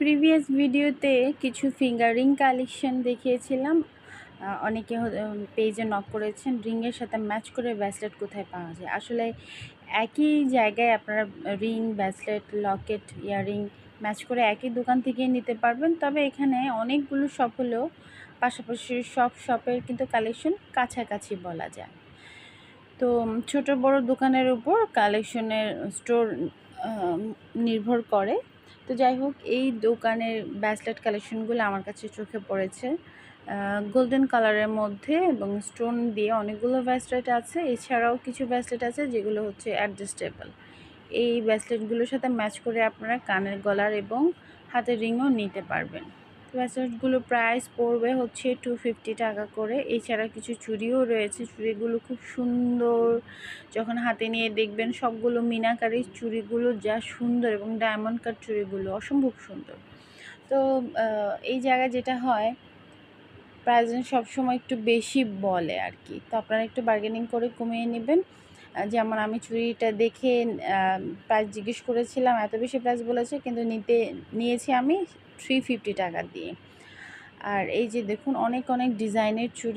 Previous ভিডিওতে কিছু fingering collection দেখিয়েছিলাম। অনেকে পেজে নক করেছেন রিংয়ের সাথে ম্যাচ করে ব্যাসলেট কোথায় পাওয়া যায়? আসলে একই জায়গায় আপনারা ring bracelet locket earring match করে একই দোকান থেকে নিতে পারবেন। তবে এখানে অনেকগুলো শপ হলেও পাশাপাশি সব শপের কিন্তু কালেকশন কাছাকাছি বলা যায়। তো ছোট বড় দোকানের উপর কালেকশনের স্টোর নির্ভর করে। তো যাই হোক, এই দোকানের ব্যাসলেট কালেকশনগুলো আমার কাছে চোখে পড়েছে। গোল্ডেন কালারের মধ্যে এবং স্টোন দিয়ে অনেকগুলো ব্যাসলেট আছে। এছাড়াও কিছু ব্যাসলেট আছে যেগুলো হচ্ছে অ্যাডজাস্টেবল এই ব্যাসলেটগুলোর সাথে ম্যাচ করে আপনারা কানের গলার এবং হাতের রিংও নিতে পারবেন। ব্যাসলেটগুলো প্রাইস পড়বে হচ্ছে টু ফিফটি টাকা করে। এছাড়া কিছু চুড়িও রয়েছে। চুড়িগুলো খুব সুন্দর। যখন হাতে নিয়ে দেখবেন সবগুলো মিনাকারির চুড়িগুলো যা সুন্দর এবং ডায়মন্ড কাট চুড়িগুলো, অসম্ভব সুন্দর। তো এই জায়গায় যেটা হয় প্রাইস সবসময় একটু বেশি বলে আর কি। তো আপনারা একটু বার্গেনিং করে কমিয়ে নেবেন। যেমন আমি চুড়িটা দেখে প্রাইস জিজ্ঞেস করেছিলাম, এত বেশি প্রাইস বলেছে, কিন্তু নিতে, নিয়েছি আমি থ্রি ফিফটি টাকা দিয়ে। আর এই যে দেখুন, অনেক অনেক ডিজাইনের চুড়ি